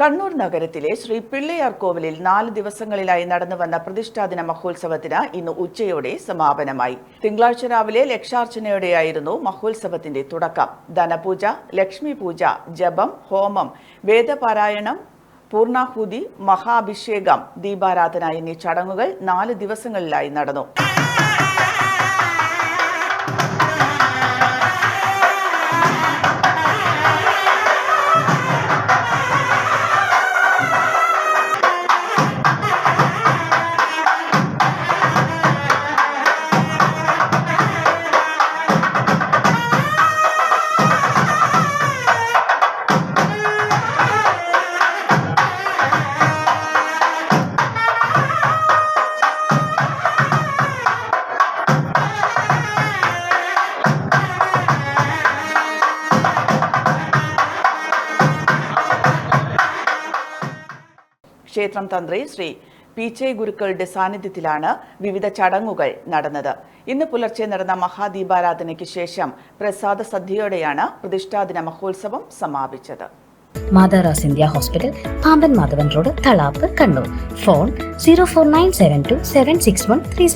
കണ്ണൂർ നഗരത്തിലെ ശ്രീ പിള്ളയാർ കോവിലിൽ നാല് ദിവസങ്ങളിലായി നടന്നു വന്ന പ്രതിഷ്ഠാദിന മഹോത്സവത്തിന് ഇന്ന് ഉച്ചയോടെ സമാപനമായി. തിങ്കളാഴ്ച രാവിലെ ലക്ഷാർച്ചനയോടെയായിരുന്നു മഹോത്സവത്തിന്റെ തുടക്കം. ധനപൂജ ലക്ഷ്മി പൂജ ജപം ഹോമം വേദപാരായണം പൂർണാഹുതി മഹാഭിഷേകം ദീപാരാധന എന്നീ ചടങ്ങുകൾ നാല് ദിവസങ്ങളിലായി നടന്നു. ക്ഷേത്രം തന്ത്രി ശ്രീ പി ചെ ഗുരുക്കളുടെ സാന്നിധ്യത്തിലാണ് വിവിധ ചടങ്ങുകൾ നടന്നത്. ഇന്ന് പുലർച്ചെ നടന്ന മഹാദീപാരാധനയ്ക്ക് ശേഷം പ്രസാദ സദ്യയോടെയാണ് പ്രതിഷ്ഠാദിന മഹോത്സവം സമാപിച്ചത്. മാതാറാസ് India hospital Pamban Madhavan road Thalap Kannur phone zero four nine seven two seven six one three